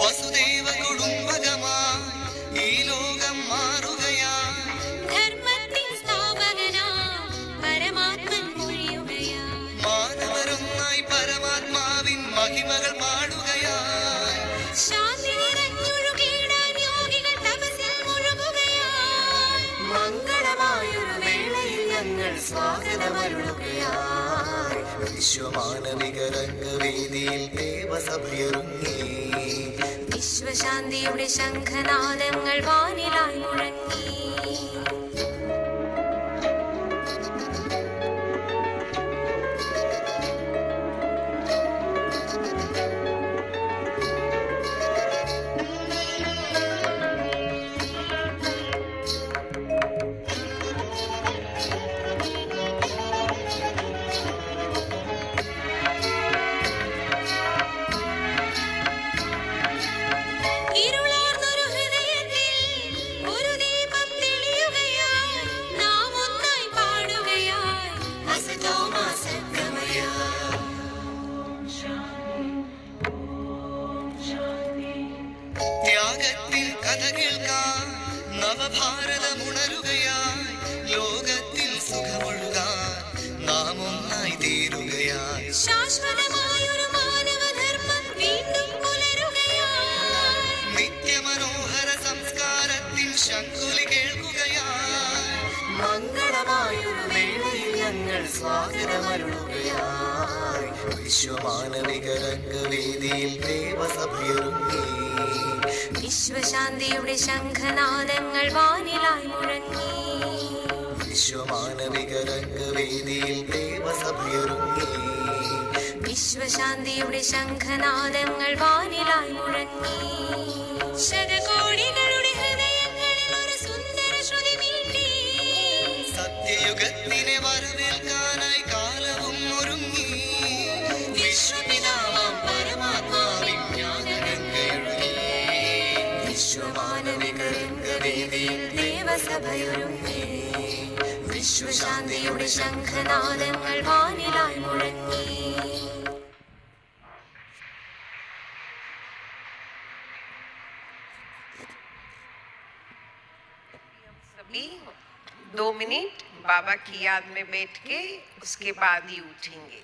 വസുദേവ കുടുംബകമായി ഈ ലോകം മാറുകയാ ധർമ്മത്തിൻ സ്ഥാപകനാം പരമാത്മൻ മാനവരൊന്നായി പരമാത്മാവിൻ മഹിമകൾ വേളയിൽ ഞങ്ങൾ സ്വാഗതമരുളുകയായി വിശ്വമാനവിക വിശ്വശാന്തിയുടെ ശംഖനാദങ്ങൾ വാനിലായി മുഴങ്ങി. കഥ കേൾക്കാൻ നവഭാരതമുണരുകയായി ലോകത്തിൽ സുഖമൊഴുകാൻ നാം ഒന്നായി തീരുകയായി ശാശ്വതമായൊരു മാനവധർമ്മം വീണ്ടും പുലരുകയായി നിത്യമനോഹര സംസ്കാരത്തിൽ ശങ്കുലി കേൾക്കുകയായി മംഗളമായൊരു വേളയിൽ ഞങ്ങൾ സ്വാഗതമരുളുകയായി വിശ്വമാനവിക രംഗവേദിയിൽ ദേവസഭയൊരുങ്ങി. വിശ്വശാന്തിയുടെ ശംഖനാദങ്ങൾ വാനിലായി മുഴങ്ങി. വിശ്വമാനവിക രംഗവേദിയിൽ ദേവസഭയൊരുങ്ങി. വിശ്വശാന്തിയുടെ ശംഖനാദങ്ങൾ വാനിലായി മുഴങ്ങി. ശതകോടികളുടെ ദേവസഭയൊരുങ്ങി വിശ്വശാന്തിയുടെ ശംഖനാദങ്ങൾ വാനിലായി മുഴങ്ങി सभी दो मिनट बाबा की याद में बैठ के उसके बाद ही उठेंगे